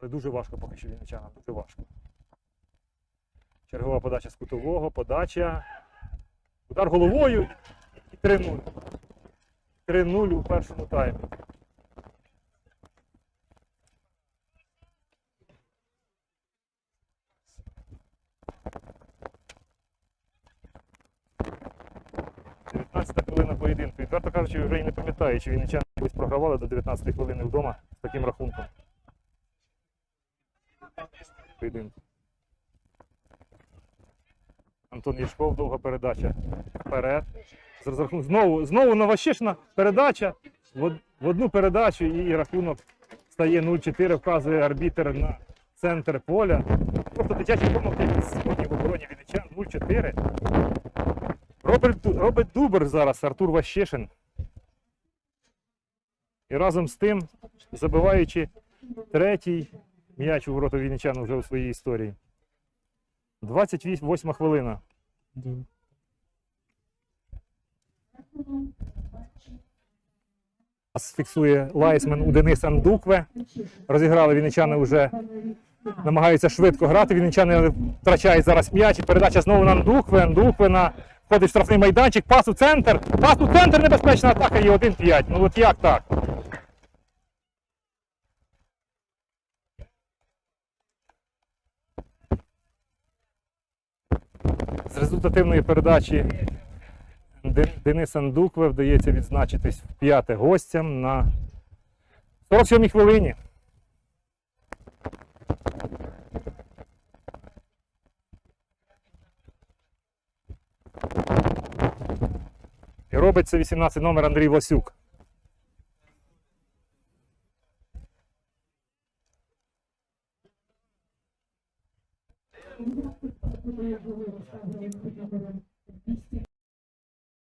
Але дуже важко поки що вінничанам, дуже важко. Чергова подача з кутового, подача. Удар головою і 3-0. 3-0 у першому таймі. Хвилина поєдинку. Відверто кажучи, вже і не пам'ятаю, чи вінничани колись програвали до 19 хвилини вдома з таким рахунком. Поєдинку. Антон Єшков, довга передача вперед. Знову, знову новощишна передача в, одну передачу і рахунок стає 0-4, вказує арбітер на центр поля. Просто дитячі помилки сьогодні в обороні Вінничан 0-4. Робить, робить дубер зараз Артур Ващешин. І разом з тим, забиваючи третій м'яч у ворота Вінничан вже у своїй історії. 28 хвилина. Фіксує лайсмен у Дениса Ндукве. Розіграли вінничани вже намагаються швидко грати. Вінничани втрачають зараз м'яч. Передача знову на Ндукве. Ндукве на входить в штрафний майданчик. Пас у центр. Пас у центр. Небезпечна атака. І 1-5. Ну от як так? З результативної передачі Ден- Дениса Ндукве вдається відзначитись в п'яте гостям на 47-й хвилині. І робить це 18 номер Андрій Власюк. були розставлені номером 200